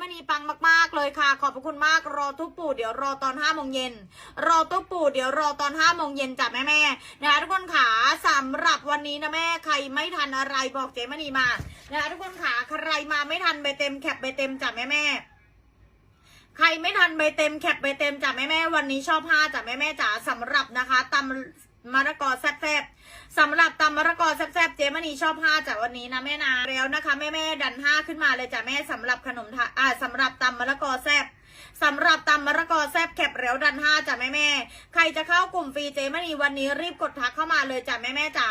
มณีปังมาก ๆ เลยคนมากรอทุกปู่เดี๋ยวรอตอนห้าโมงเย็นรอทุกปู่เดี๋ยวรอตอนห้าโมงเย็นจ้ะแม่แม่นะคะทุกคนขาสำหรับวันนี้นะแม่ใครไม่ทันอะไรบอกเจ๊มณีมานะคะทุกคนขาใครมาไม่ทันใบเต็มแคปใบเต็มจ้ะแม่แม่ใครไม่ทันใบเต็มแคปใบเต็มจ้ะแม่แม่วันนี้ชอบผ้าจ้ะแม่แม่จ๋าสำหรับนะคะตำมะละกอแซ่บ สำหรับตำมะละกอแซ่บๆเจ๊มณีชอบผ้าจ้ะวันนี้นะแม่นาแล้วนะคะแม่แม่ดันห้าขึ้นมาเลยจ้ะแม่สำหรับขนมทาอ่าสำหรับตำมะละกอแซ่บสำหรับ แล้วดันห้าจ้ะแม่แม่ใครจะเข้ากลุ่มฟรีเจมณีวันนี้รีบกดทักเข้ามาเลยจ้ะแม่แม่จ๋า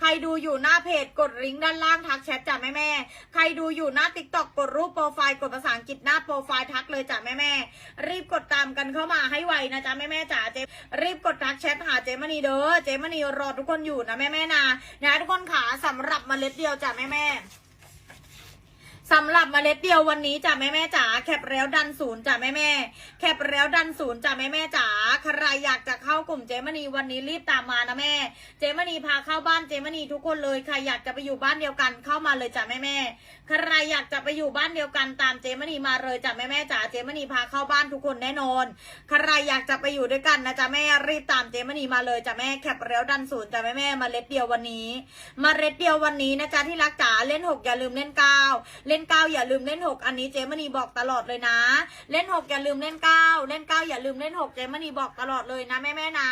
ใครดูอยู่หน้าเพจกดลิงก์ด้านล่างทักแชทจ้ะแม่แม่ใครดูอยู่หน้าติ๊กต็อกกดรูปโปรไฟล์กดภาษาอังกฤษหน้าโปรไฟล์ทักเลยจ้ะแม่แม่รีบกดตามกันเข้ามาให้ไวนะจ๊ะแม่แม่จ๋าเจรีบกดทักแชทหาเจมณีเด้อเจมณีรอทุกคนอยู่นะแม่แม่นะนะทุกคนขาสำหรับเมล็ดเดียวจ้ะแม่แม่ สำหรับเมล็ดเดียววันนี้จ้ะแม่แม่จ๋าแคปแล้วดันศูนย์จ้ะแม่แม่แคปแล้วดันศูนย์จ้ะแม่แม่จ๋าใครอยากจะเข้ากลุ่มเจมณีวันนี้รีบตามมานะแม่ เจมณีพาเข้าบ้านเจมณีทุกคนเลยใครอยากจะไปอยู่บ้านเดียวกันเข้ามาเลยจ้ะแม่แม่ใครอยากจะไปอยู่บ้านเดียวกันตามเจมณีมาเลยจ้ะแม่แม่จ๋าเจมณีพาเข้าบ้านทุกคนแน่นอนใครอยากจะไปอยู่ด้วยกันนะจ๊ะแม่รีบตามเจมณีมาเลยจ้ะแม่แคปแล้วดันศูนย์จ้ะแม่แม่เมาเล็ดเดียววันนี้เมาเล็ดเดียววันนี้นะจ๊ะที่รักจ๋าเล่นหกอย่าลืมเล่นเก้าเล่นเก้าอย่าลืมเล่นหกอันนี้เจมณีบอกตลอดเลยนะ เล่นหกอย่าลืมเล่นเก้าเล่นเก้าอย่าลืมเล่นหกเจมณีบอกตลอดเลยนะแม่แม่นะ